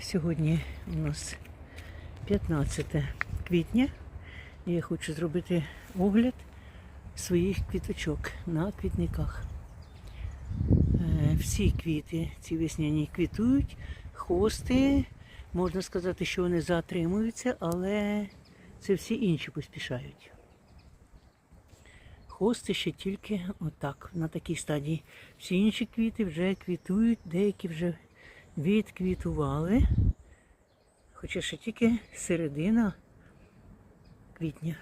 Сьогодні у нас 15 квітня. І я хочу зробити огляд своїх квіточок на квітниках. Е, Всі квіти ці весняні квітують, хости, можна сказати, що вони затримуються, але це всі інші поспішають. Хости ще тільки отак, на такій стадії. Всі інші квіти вже квітують, деякі вже відквітували. Хоча ще тільки середина квітня.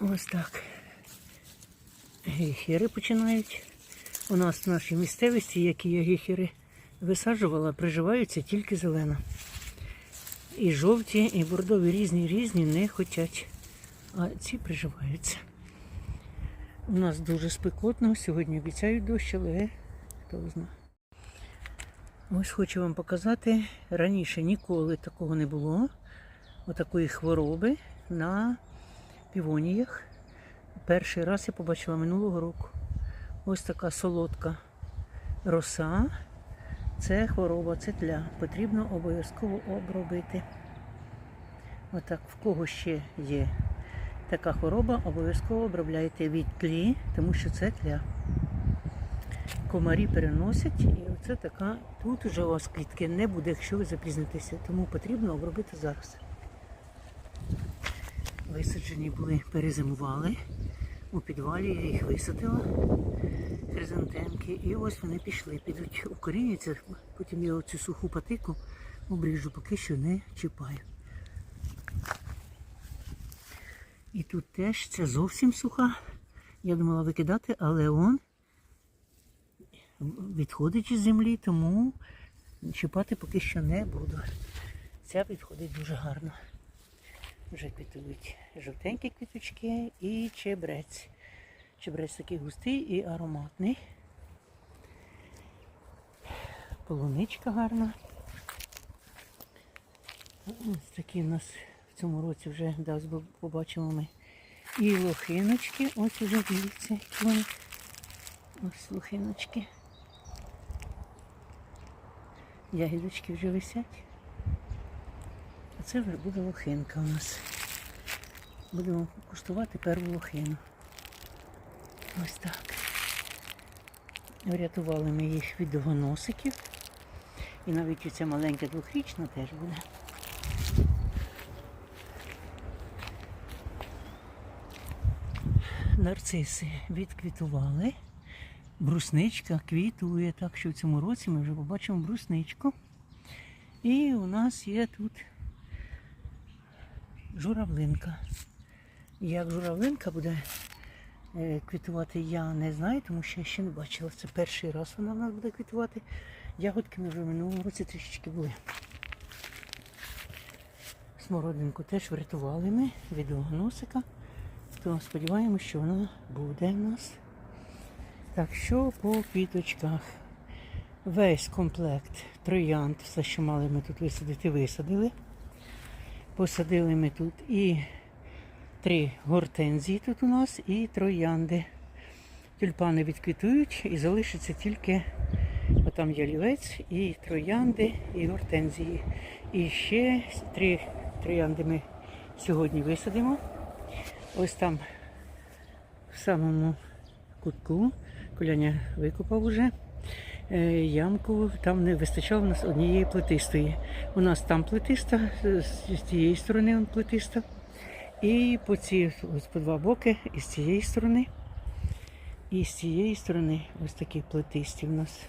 Ось так. Гіхери починають. У нас в нашій місцевості, які я гіхери висаджувала, приживаються тільки зелена. І жовті, і бордові різні різні не хочуть. А ці приживаються. У нас дуже спекотно. Сьогодні обіцяють дощ, але хто знає. Ось хочу вам показати. Раніше ніколи такого не було. Отакої хвороби на півоніях. Перший раз я побачила минулого року. Ось така солодка роса. Це хвороба, це тля. Потрібно обов'язково обробити. Отак, в кого ще є така хвороба, обов'язково обробляйте від тлі, тому що це тля. Комарі переносять, і оце така. Тут уже у вас квітки не буде, якщо ви запізнитеся, тому потрібно обробити зараз. Висаджені були, перезимували. У підвалі я їх висадила, хризантемки, і ось вони пішли, підуть укоріняться, потім я оцю суху патику обріжу, поки що не чіпаю. І тут теж це зовсім суха. Я думала викидати, але он відходить із землі, тому чіпати поки що не буду. Ця відходить дуже гарно. Вже квітують жовтенькі квіточки і чебрець. Чебрець такий густий і ароматний. Полуничка гарна. Ось такі у нас в цьому році вже дасть побачимо ми. І лохиночки. Ось уже дивіться, які вони. Ось лохиночки. Ягідочки вже висять. А це вже буде лохинка у нас. Будемо куштувати перву лохину. Ось так. Врятували ми їх від довгоносиків. І навіть оця маленька двохрічна теж буде. Нарциси відквітували. Брусничка квітує, так що в цьому році ми вже побачимо брусничку. І у нас є тут журавлинка. Як журавлинка буде е, квітувати, я не знаю, тому що я ще не бачила. Це перший раз вона в нас буде квітувати. Ягодки ми вже в минулому році трішечки були. Смородинку теж врятували ми від носика. То сподіваємося, що вона буде в нас. Так, що по квіточках? Весь комплект троянд, все, що мали ми тут висадити, висадили. Посадили ми тут і три гортензії тут у нас, і троянди. Тюльпани відквітують і залишиться тільки отам ялівець, і троянди, і гортензії. І ще три троянди ми сьогодні висадимо. Ось там в самому кутку. Коляня викопав уже е, ямку, там не вистачало у нас однієї плетистої. У нас там плетиста, з тієї сторони он плетиста. І по ці ось по два боки, і з цієї сторони, і з цієї сторони ось такі плетисті у нас.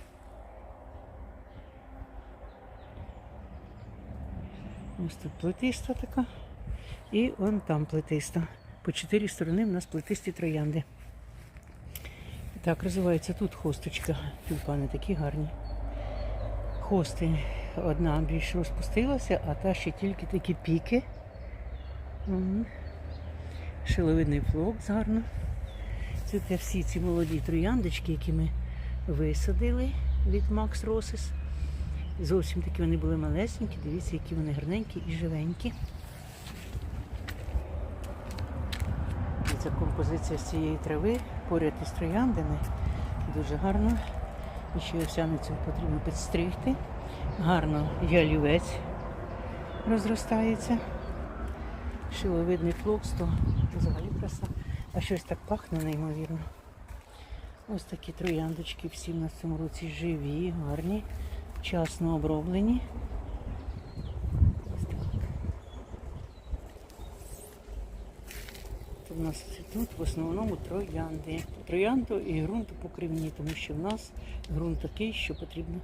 Ось тут плетиста така. І он там плетиста. По чотири сторони у нас плетисті троянди. Так, розвивається тут хосточка. Тюльпани такі гарні. Хости одна більш розпустилася, а та ще тільки такі піки. Мгм. Шиловидний флокс гарно. Це всі ці молоді трояндочки, які ми висадили від Max Roses. Зовсім такі вони були малесенькі. Дивіться, які вони гарненькі і живенькі. Ця композиція з цієї трави поряд із трояндами дуже гарно І ще овсяницю потрібно підстригти. Гарно ялівець розростається. Шиловидний флокс, взагалі краса. А щось так пахне неймовірно. Ось такі трояндочки всі в цьому році живі, гарні, вчасно оброблені. Ось так. Тут у нас тут в основному троянди. Троянду і ґрунтопокривні, тому що в нас ґрунт такий, що потрібно.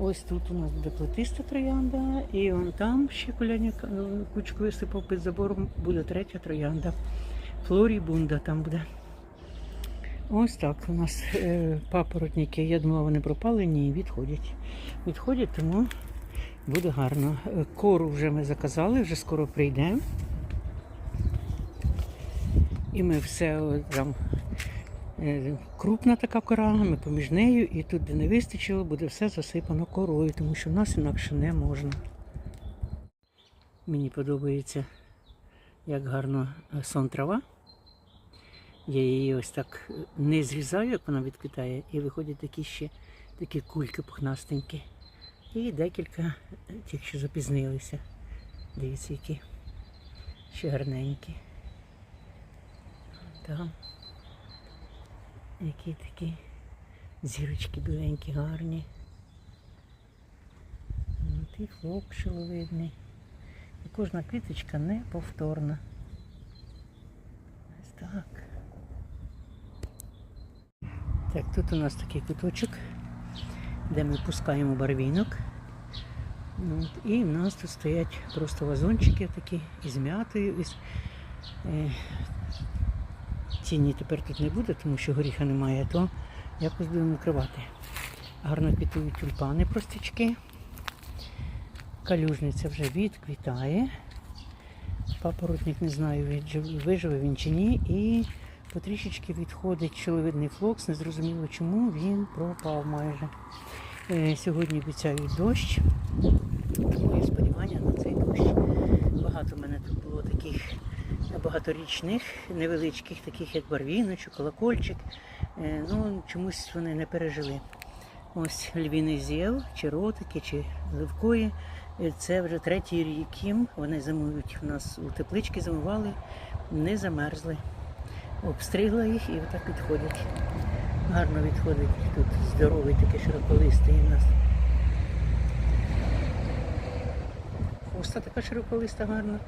Ось тут у нас буде плетиста троянда, і вон там ще коляня е, кучку висипав під забором, буде третя троянда. Флорібунда там буде. Ось так у нас е, папоротники. Я думала, вони пропали, ні, відходять. Відходять, тому буде гарно. Е, Кору вже ми заказали, вже скоро прийде. І ми все там е, крупна така кора, ми поміж нею, і тут, де не вистачило, буде все засипано корою, тому що в нас інакше не можна. Мені подобається, як гарно е, сон трава. Я її ось так е, не зрізаю, як вона відквітає, і виходять такі ще такі кульки пухнастенькі. І декілька тих, що запізнилися. Дивіться, які ще гарненькі. Там. Які такі зірочки біленькі, гарні. От і хлоп шиловидний. І кожна квіточка неповторна. Ось так. Так, тут у нас такий куточок, де ми пускаємо барвінок. От, і в нас тут стоять просто вазончики такі із м'ятою, із тіні тепер тут не буде, тому що горіха немає, то якось будемо накривати. Гарно квітують тюльпани простячки. Калюжниця вже відквітає. Папоротник не знаю, виживе він чи ні. І потрішечки відходить чоловідний флокс, незрозуміло чому він пропав майже. Е, Сьогодні обіцяють дощ, тому є сподівання на цей дощ. Багато в мене тут було таких багаторічних, невеличких, таких як барвіночок, колокольчик. Е, Ну, чомусь вони не пережили. Ось львіний зєв, чи ротики, чи ливкої. Е, Це вже третій рік їм. Вони зимують у нас у теплички, зимували, не замерзли. Обстригла їх і отак відходять. Гарно відходить тут здоровий такий широколистий у нас. Хвоста така широколиста гарна.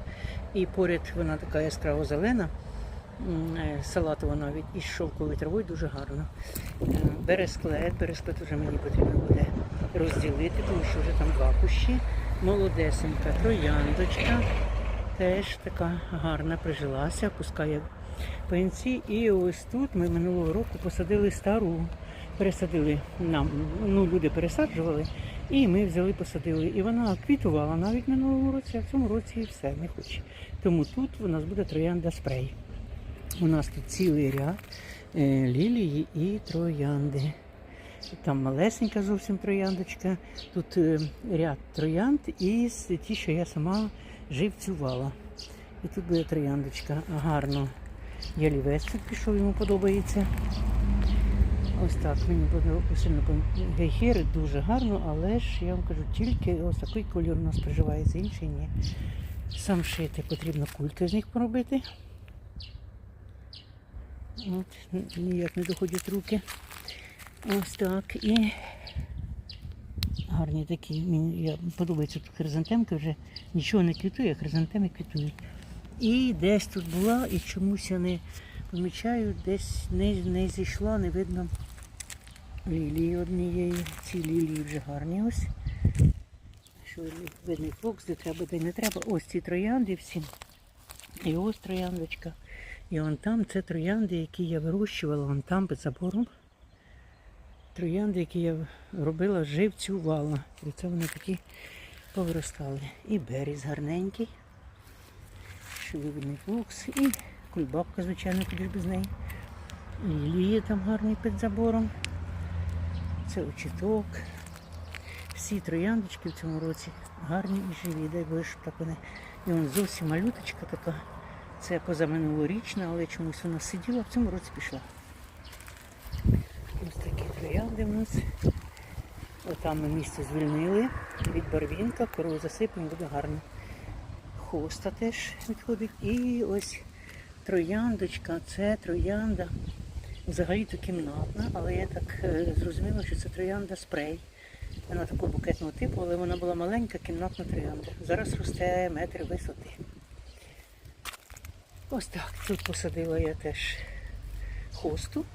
І поряд вона така яскраво зелена. Е, Салатова навіть із шовковою травою дуже гарно. Бересклет, бересклет вже мені потрібно буде розділити, тому що вже там два кущі. Молодесенька, трояндочка. Теж така гарна прижилася, пускає пенці. І ось тут ми минулого року посадили стару. Пересадили нам, ну люди пересаджували, і ми взяли, посадили. І вона квітувала навіть минулого році, а в цьому році і все не хоче. Тому тут у нас буде троянда спрей. У нас тут цілий ряд е, лілії і троянди. Там малесенька зовсім трояндочка. Тут е, ряд троянд із ті, що я сама живцювала. І тут буде трояндочка. Гарно. Ялівець тут пішов, йому подобається. Ось так, мені сильно гейхери дуже гарно, але ж я вам кажу, тільки ось такий кольор у нас приживається, інший ні. Сам шити потрібно кульки з них поробити. От, ніяк не доходять руки. Ось так. І гарні такі. Мені я, подобається тут хризантемки, вже нічого не квітує, а хризантеми квітують. І десь тут була, і чомусь я не помічаю, десь не, не зійшла, не видно лілії однієї. Ці лілії вже гарні ось. Що видний фокс, де треба, де не треба. Ось ці троянди всі. І ось трояндочка. І вон там це троянди, які я вирощувала, вон там під забором. Троянди, які я робила, живцювала. І це вони такі повиростали. І беріз гарненький. Шиловидний флокс. І кульбабка, звичайно, куди ж без неї. І лілія там гарний під забором. Це очіток. Всі трояндочки в цьому році гарні і живі. Дай Боже, щоб так вони. І вон зовсім малюточка така. Це позаминулорічна, але чомусь вона сиділа, в цьому році пішла. Ось такі троянди. в нас. Отам ми місце звільнили від барвінка, кору засипемо, буде гарно. Хоста теж відходить. І ось трояндочка, це троянда. Взагалі-то кімнатна, але я так е, зрозуміла, що це троянда спрей. Вона такого букетного типу, але вона була маленька кімнатна троянда. Зараз росте метр висоти. Ось так. Тут посадила я теж хосту.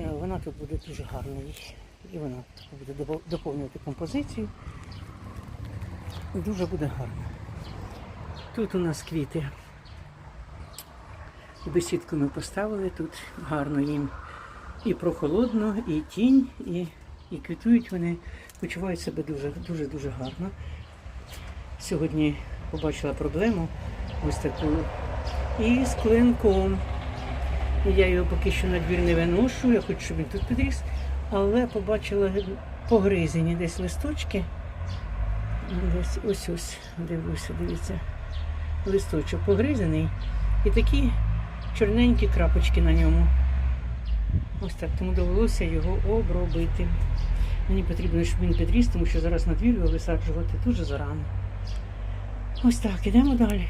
Е, Вона тут буде дуже гарною. І вона буде доповнювати композицію. Дуже буде гарно. Тут у нас квіти. Бесідку ми поставили, тут гарно їм і прохолодно, і тінь, і, і квітують вони, почувають себе дуже дуже дуже гарно. Сьогодні побачила проблему ось таку і з клинком. Я його поки що на двір не виношу, я хочу, щоб він тут підріс, але побачила погризені десь листочки. Десь ось ось, дивлюся, дивіться. Листочок погризений. І такі чорненькі крапочки на ньому. Ось так, тому довелося його обробити. Мені потрібно, щоб він підріс, тому що зараз на двір його висаджувати дуже зарано. Ось так, ідемо далі.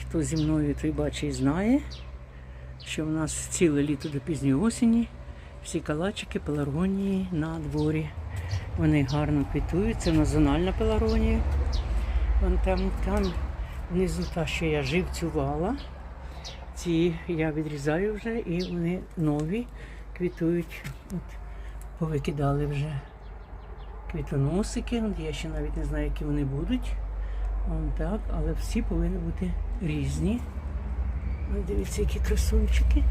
Хто зі мною той бачить знає, що в нас ціле літо до пізньої осені всі калачики пеларгонії на дворі. Вони гарно квітують. Це назональна пеларгонія. Вон там, там внизу та, що я живцювала. Ці я відрізаю вже і вони нові квітують. От, повикидали вже квітоносики. От я ще навіть не знаю, які вони будуть. Вон так, але всі повинні бути різні. Ось дивіться, які красунчики.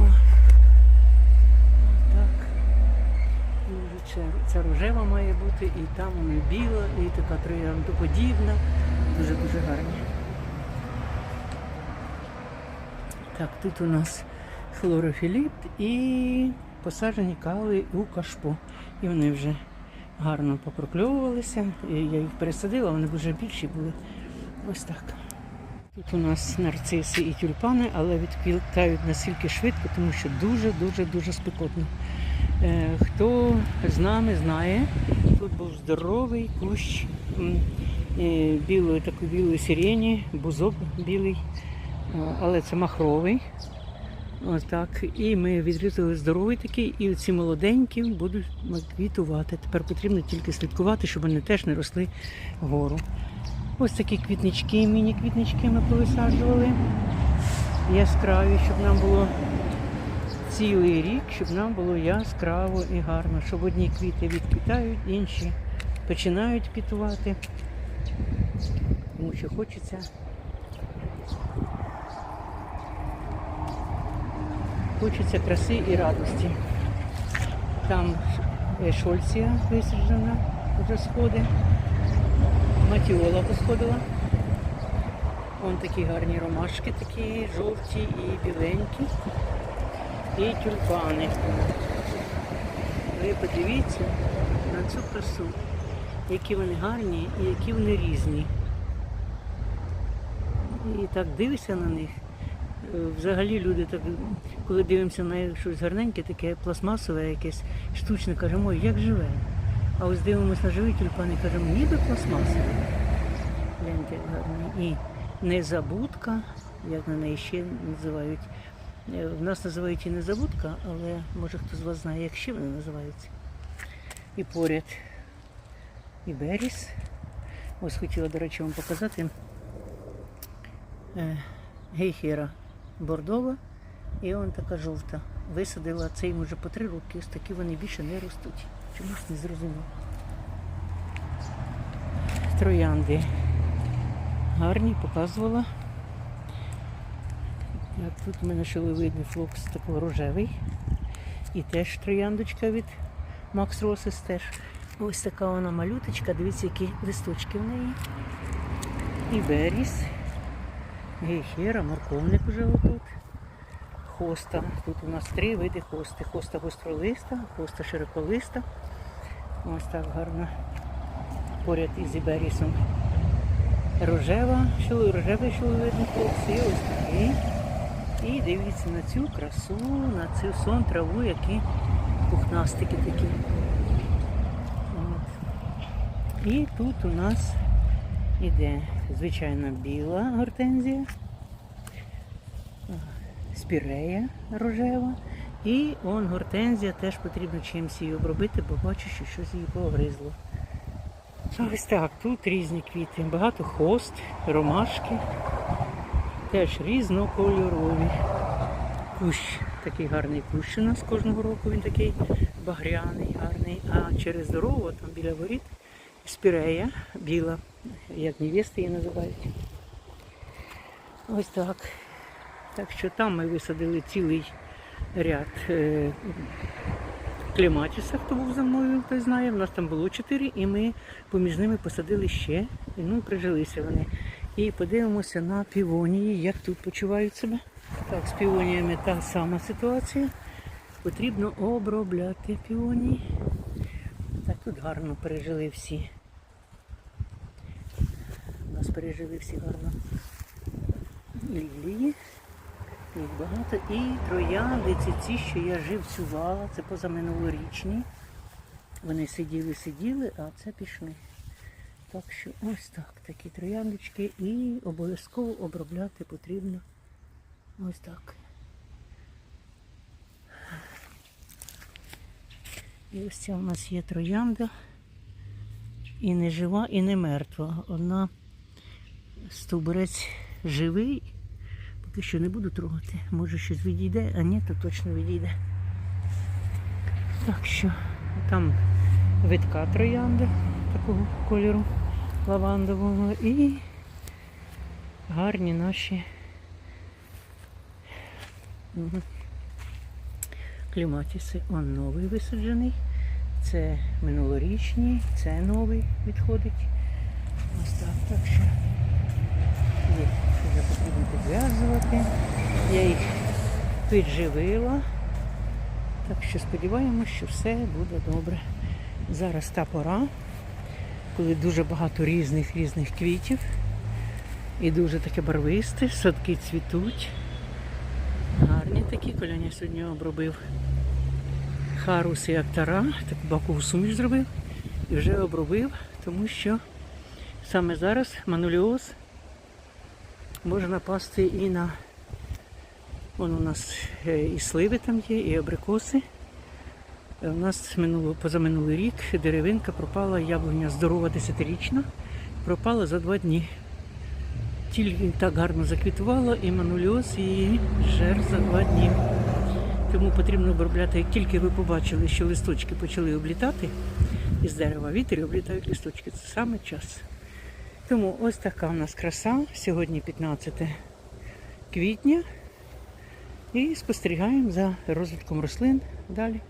О. Так. Дуже це, ця рожева має бути, і там вона біла, і така трояндоподібна. Дуже-дуже гарні. Так, тут у нас хлорофіліпт і посаджені кали у кашпо. І вони вже гарно попрокльовувалися. Я їх пересадила, вони вже більші були. Ось так. Тут у нас нарциси і тюльпани, але відквітають настільки швидко, тому що дуже-дуже дуже спекотно. Е, Хто з нами знає, тут був здоровий кущ е, білої, такої білої сирені, бузок білий, але це махровий. Ось так. І ми відрізали здоровий такий, і ці молоденькі будуть квітувати. Тепер потрібно тільки слідкувати, щоб вони теж не росли вгору. Ось такі квітнички, міні-квітнички ми повисаджували. Яскраві, щоб нам було цілий рік, щоб нам було яскраво і гарно, щоб одні квіти відквітають, інші починають квітувати. Тому що хочеться. Хочеться краси і радості. Там е, шольція висаджена, вже сходи. Матіола посходила. Вон такі гарні ромашки, такі жовті і біленькі. І тюльпани. Ви подивіться на цю красу, які вони гарні і які вони різні. І так дивишся на них. Взагалі люди так, коли дивимося на щось гарненьке, таке пластмасове якесь штучне, кажемо, як живе. А ось дивимося на живі тюльпани, кажемо, ніби пластмасове. Гляньте, гарний. І незабудка, як на неї ще називають. Е, В нас називають і незабудка, але може хто з вас знає, як ще вони називаються. І поряд і беріс. Ось хотіла, до речі, вам показати е, гейхера бордова і он така жовта. Висадила цей може по три роки, ось такі вони більше не ростуть. Чомусь не зрозуміло. Троянди гарні, показувала. Так, тут у мене шиловидний флокс такий рожевий. І теж трояндочка від Макс Росис теж. Ось така вона малюточка, дивіться, які листочки в неї. І беріс. Гейхера, морковник вже отут. Хоста. Тут у нас три види хости. Хоста гостролиста, хоста широколиста. Ось так гарно. Поряд із іберісом. Рожева, рожевий флокс. І ось такий. І дивіться на цю красу, на цю сон траву, які пухнастики такі. От. І тут у нас іде звичайна біла гортензія, спірея рожева. І он гортензія теж потрібно чимось її обробити, бо бачу, що щось її погризло. Ось так, тут різні квіти, багато хост, ромашки, теж різнокольорові. Кущ, такий гарний кущ у нас кожного року, він такий багряний, гарний. А через дорогу, там біля воріт, спірея біла, як невести її називають. Ось так. Так що там ми висадили цілий ряд е, клематіса, хто був за мною, той знає. У нас там було чотири, і ми поміж ними посадили ще. І ну, прижилися вони. І подивимося на півонії, як тут почувають себе. Так, з півоніями та сама ситуація. Потрібно обробляти півонії. Так, тут гарно пережили всі. Нас пережили всі гарно лілії. Їх багато. І троянди, це ці, що я живцювала, це позаминулорічні. Вони сиділи, сиділи, а це пішли. Так що ось так, такі трояндочки. І обов'язково обробляти потрібно ось так. І ось ця у нас є троянда. І не жива, і не мертва. Одна стовбурець живий. Поки що не буду трогати. Може щось відійде, а ні, то точно відійде. Так що там витка троянда такого кольору лавандового і гарні наші кліматіси. Он новий висаджений. Це минулорічний, це новий відходить. Ось так, так що є, вже потрібно підв'язувати. Я їх підживила. Так що сподіваємось, що все буде добре. Зараз та пора, коли дуже багато різних різних квітів. І дуже таке барвисте, садки цвітуть. Гарні такі, коляня сьогодні обробив харус і актара, таку бакову суміш зробив і вже обробив, тому що саме зараз мануліоз може напасти і на Вон у нас е, і сливи там є, і абрикоси. Е, У нас минуло, позаминулий рік деревинка пропала, яблуня здорова десятирічна, пропала за два дні. Тільки так гарно заквітувала і мануліоз її жер за два дні. Тому потрібно обробляти, як тільки ви побачили, що листочки почали облітати із дерева, вітер облітають листочки. Це саме час. Тому ось така у нас краса. Сьогодні 15 квітня. І спостерігаємо за розвитком рослин далі.